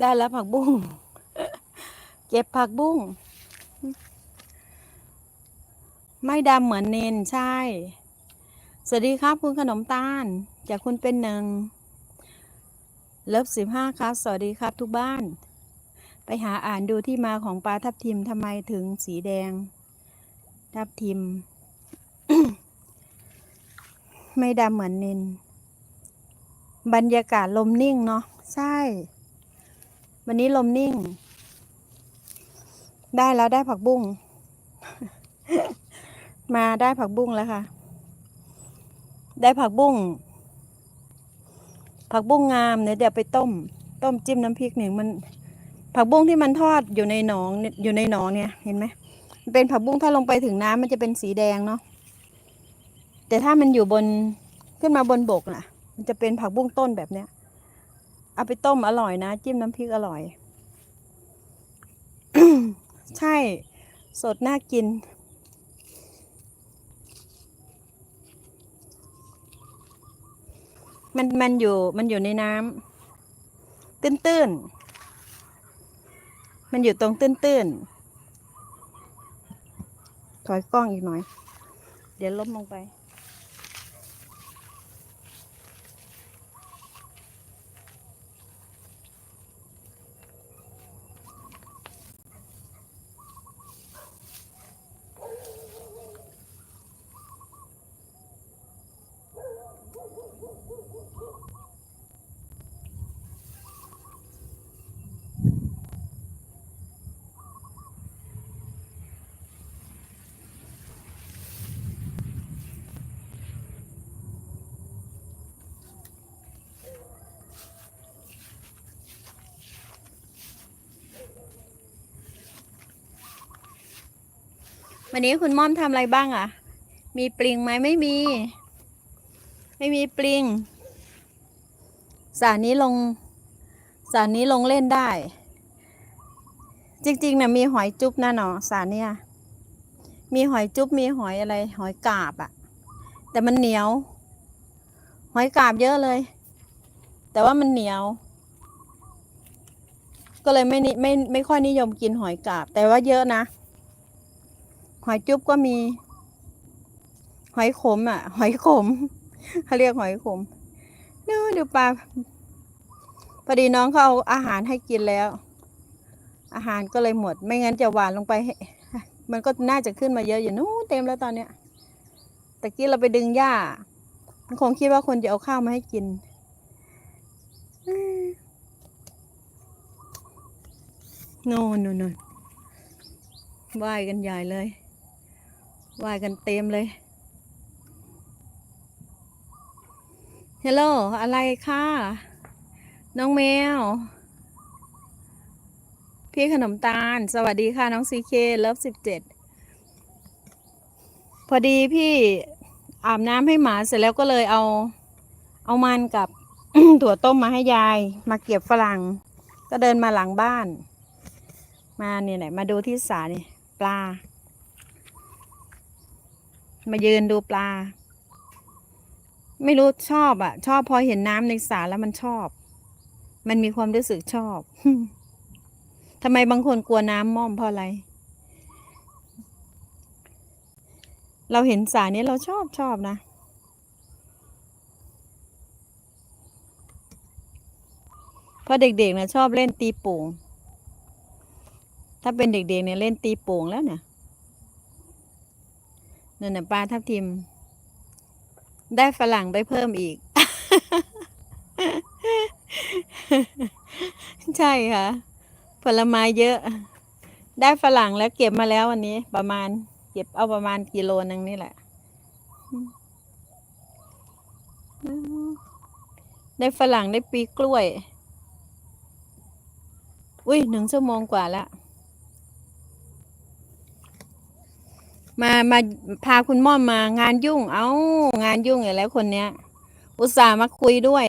ได้แล้วผักบุ้ง เก็บผักบุ้ง ไม่ดำเหมือนเนนใช่ สวัสดีครับคุณขนมตาล จากคุณเป็นหนึ่ง เลิฟสิบห้าครับ สวัสดีครับทุกบ้าน ไปหาอ่านดูที่มาของปลาทับทิมทำไมถึงสีแดง ทับทิม ไม่ดำเหมือนเนน บรรยากาศลมนิ่งเนาะ ใช่ วันนี้ลมนิ่ง ได้แล้วได้ผักบุ้ง มาได้ผักบุ้งแล้วค่ะ ได้ผักบุ้ง ผักบุ้งงามเนี่ยเดี๋ยวไปต้ม ต้มจิ้มน้ำพริกหนึ่งมัน ผักบุ้งที่มันทอดอยู่ในหนองอยู่ในหนองเนี่ย เห็นไหมมันเป็นผักบุ้งถ้าลงไปถึงน้ำมันจะเป็นสีแดงเนาะ แต่ถ้ามันอยู่บนขึ้นมาบนบกน่ะ มันจะเป็นผักบุ้งต้นแบบเนี้ย เอาไปต้มอร่อยนะ จิ้มน้ำพริกอร่อย ใช่ สดน่ากิน มันมันอยู่มันอยู่ในน้ำตื้นตื้นๆมันอยู่ตรงตื้นตื้นๆ ถอยกล้องอีกหน่อย เดี๋ยวล้มลงไป วันนี้คุณม่อมทำอะไรบ้างอะ่ะ มีปลิงไหมไม่มี ไม่มีปลิงสรนี้ลงสรนี้ลงเล่นได้ จริงๆนะมีหอยจุ๊บนะเนาะสรเนี่ย มีหอยจุ๊บมีหอยอะไร หอยกาบอะ่ะ แต่มันเหนียว หอยกาบเยอะเลย แต่ว่ามันเหนียว ก็เลยไม่นิไม่ไม่ค่อยนิยมกินหอยกาบ แต่ว่าเยอะนะ หอยจุ๊บก็มี หอยขมอะ หอยขมเขาเรียกหอยขมดูดูปลาพอดีน้องเขาเอาอาหารให้กินแล้ว อาหารก็เลยหมด ไม่งั้นจะหวานลงไป มันก็น่าจะขึ้นมาเยอะอยู่นู้นเต็มแล้วตอนเนี้ยตะกี้เราไปดึงหญ้า มันคงคิดว่าคนจะเอาข้าวมาให้กินโน่นโน่นโน่นว่ายกันใหญ่เลย ว่ายกันเต็มเลยฮัลโหลอะไรค่ะ น้องแมว พี่ขนมตาล สวัสดีค่ะ น้องซีเคเลิฟสิบเจ็ดพอดีพี่อาบน้ำให้หมาเสร็จแล้วก็เลยเอาเอามันกับถั่วต้มมาให้ยาย มาเก็บฝรั่ง ก็เดินมาหลังบ้าน มาเนี่ยไหนมาดูที่สานี่ปลา มายืนดูปลา ไม่รู้ชอบอะชอบพอเห็นน้ำในสระแล้วมันชอบ มันมีความรู้สึกชอบทำไมบางคนกลัวน้ำม่อมเพราะอะไร เราเห็นสระนี้เราชอบชอบนะเพราะเด็กๆนะชอบเล่นตีโป่ง ถ้าเป็นเด็กๆเนี่ยเล่นตีโป่งแล้วเนี่ย นั่นน่ะปลาทับทิม ได้ฝรั่งไปเพิ่มอีก ใช่ค่ะ ผลไม้เยอะ ได้ฝรั่งแล้วเก็บมาแล้ววันนี้ ประมาณ เก็บเอาประมาณกิโลนึงนี่แหละ ได้ฝรั่งได้ปีกล้วย อุ้ยหนึ่งชั่วโมงกว่าแล้ว มามาพาคุณม่อมมางานยุ่ง เอ้างานยุ่งอย่างแล้วคนเนี้ย อุตส่าห์มาคุยด้วย